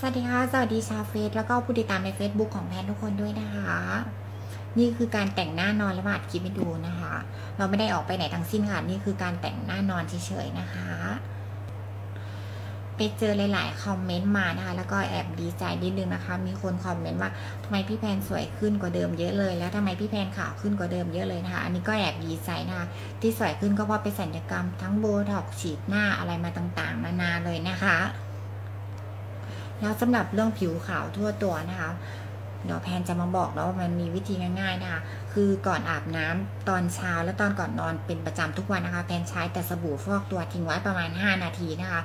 สวัสดีค่ะ สวัสดีชาวเฟซแล้วก็ผู้ติดตามใน Facebook ของแพนทุกคนด้วยนะคะ นี่คือการแต่งหน้านอนและมาดคลิปให้ดูนะคะ เราไม่ได้ออกไปไหนทั้งสิ้นค่ะ นี่คือการแต่งหน้านอนเฉยๆนะคะ ไปเจอหลายๆคอมเมนต์มานะคะ แล้วก็แอบดีใจนิดนึงนะคะ มีคนคอมเมนต์ว่าทำไมพี่แพนสวยขึ้นกว่าเดิมเยอะเลย แล้วทำไมพี่แพนขาวขึ้นกว่าเดิมเยอะเลยนะคะ อันนี้ก็แอบดีใจนะคะ ที่สวยขึ้นก็เพราะไปสัญญกรรมทั้งโบท็อกฉีดหน้าอะไรมาต่างๆ นานาเลยนะคะ แล้วสำหรับเรื่องผิวขาวทั่วตัวนะคะ เดี๋ยวแพนจะมาบอกแล้วว่ามันมีวิธีง่ายๆนะคะ คือก่อนอาบน้ำตอนเช้าและตอนก่อนนอนเป็นประจำทุกวันนะคะ แพนใช้แต่สบู่ฟอกตัวทิ้งไว้ประมาณ 5 นาทีนะคะ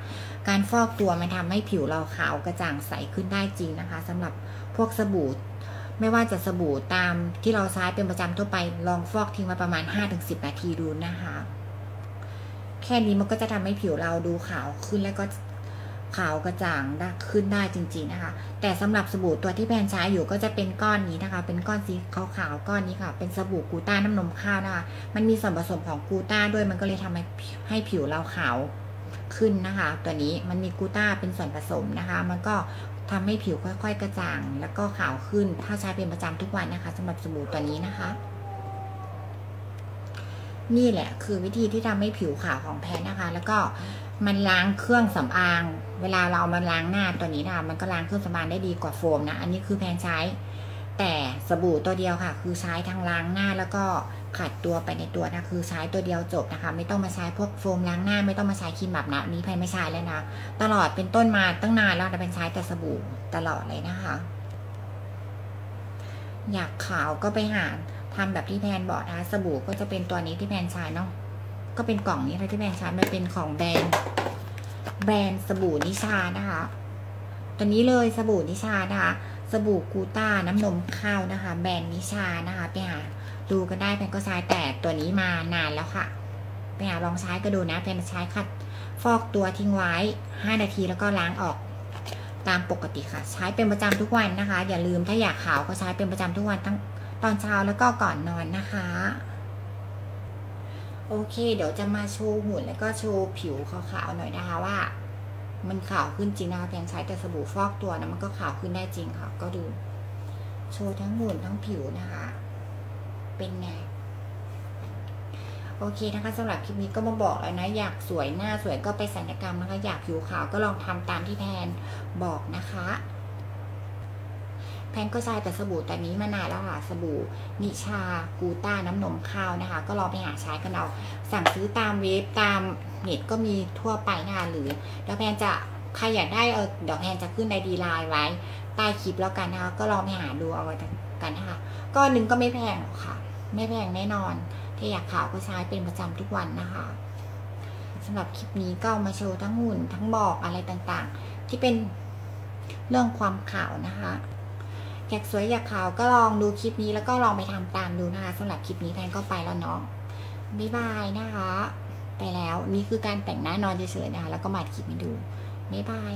การฟอกตัวมันทำให้ผิวเราขาวกระจ่างใสขึ้นได้จริงนะคะสำหรับพวกสบู่ไม่ว่าจะสบู่ตามที่เราใช้เป็นประจำทั่วไป ลองฟอกทิ้งไว้ประมาณ 5-10 นาทีดูนะคะ แค่นี้มันก็จะทำให้ผิวเราดูขาวขึ้นแล้วก็ ขาวกระจ่างได้ขึ้นได้จริง ๆนะคะ แต่สำหรับสบู่ตัวที่แพนใช้อยู่ก็จะเป็นก้อนนี้นะคะ เป็นก้อนสีขาวๆก้อนนี้ค่ะ เป็นสบู่กูต้าน้ำนมข้าวนะคะ มันมีส่วนผสมของกูต้าด้วยมันก็เลยทำให้ให้ผิวเราขาวขึ้นนะคะ ตัวนี้มันมีกูต้าเป็นส่วนผสมนะคะ มันก็ทำให้ผิวค่อยๆ กระจ่าง แล้วก็ขาวขึ้น ถ้าใช้เป็นประจำทุกวันนะคะสำหรับสบู่ตัวนี้นะคะนี่แหละคือวิธีที่ทำให้ผิวขาวของแพนนะคะ แล้วก็ มันล้างเครื่องสำอาง เวลาเราเอามาล้างหน้าตัวนี้นะมันก็ล้างเครื่องสำอางได้ดีกว่าโฟมนะ อันนี้คือแพนใช้ แต่สบู่ตัวเดียวค่ะ คือใช้ทั้งล้างหน้าแล้วก็ขัดตัวไปในตัวนะคือใช้ตัวเดียวจบนะคะ ไม่ต้องมาใช้พวกโฟมล้างหน้า ไม่ต้องมาใช้ครีมแบบนะนี้แพนไม่ใช้แล้วนะตลอดเป็นต้นมาตั้งนานแล้วแต่แพนใช้แต่สบู่ตลอดเลยนะคะ อยากขาวก็ไปหาทำแบบที่แพนบอกนะคะสบู่ก็จะเป็นตัวนี้ที่แพนใช้เนาะ ก็เป็นกล่องนี้เลยที่แพนใช้มันเป็นของแบรนด์แบรนด์สบู่นิชานะคะตัวนี้เลยสบู่นิชานะคะ สบู่กูต้าน้ำนมข้าวนะคะ แบรนด์นิชานะคะไปหาดูกันได้แพนก็ใช้แต่ตัวนี้มานานแล้วค่ะไปหาลองใช้ก็ดูนะแพนใช้ขัดฟอกตัวทิ้งไว้ 5 นาทีแล้วก็ล้างออกตามปกติค่ะ ใช้เป็นประจำทุกวันนะคะ อย่าลืมถ้าอยากขาวก็ใช้เป็นประจำทุกวันทั้งตอนเช้าแล้วก็ก่อนนอนนะคะ โอเค เดี๋ยวจะมาโชว์หุ่นแล้วก็โชว์ผิวขาวๆหน่อยนะคะว่า มันขาวขึ้นจริงนะคะเพียงใช้แต่สบู่ฟอกตัวนะมันก็ขาวขึ้นได้จริงค่ะ ก็ดูโชว์ทั้งหุ่นทั้งผิวนะคะ เป็นไงโอเคนะคะสำหรับคลิปนี้ก็มาบอกแล้วนะ อยากสวยหน้าสวยก็ไปสัญญกรรมนะคะ อยากผิวขาวก็ลองทำตามที่แพนบอกนะคะ แพนก็ใช้แต่สบู่แต่นี้มานานแล้วค่ะสบู่นิชากูต้าน้ำนมข้าวนะคะ ก็ลองไปหาใช้กันเอาสั่งซื้อตามเว็บตามเน็ตก็มีทั่วไปนะคะหรือเดี๋ยวแพนจะใครอยากได้เออเดี๋ยวแพนจะขึ้นในดีไลน์ไว้ใต้คลิปแล้วกันนะคะก็ลองไปหาดูเอาไว้กันนะคะก้อนหนึ่งก็ไม่แพงหรอกค่ะ ไม่แพงแน่นอนถ้าอยากขาวก็ใช้เป็นประจำทุกวันนะคะสำหรับคลิปนี้ก็มาโชว์ทั้งหุ่นทั้งบอกอะไรต่างๆ ที่เป็นเรื่องความขาวนะคะ อยากสวยอยากขาวก็ลองดูคลิปนี้แล้วก็ลองไปทำตามดูนะคะสำหรับคลิปนี้แพนก็ไปแล้วเนาะบ๊ายบายนะคะ ไปแล้วนี่คือการแต่งหน้านอนเฉยๆนะคะแล้วก็มาคลิปนี้ดูบ๊ายบาย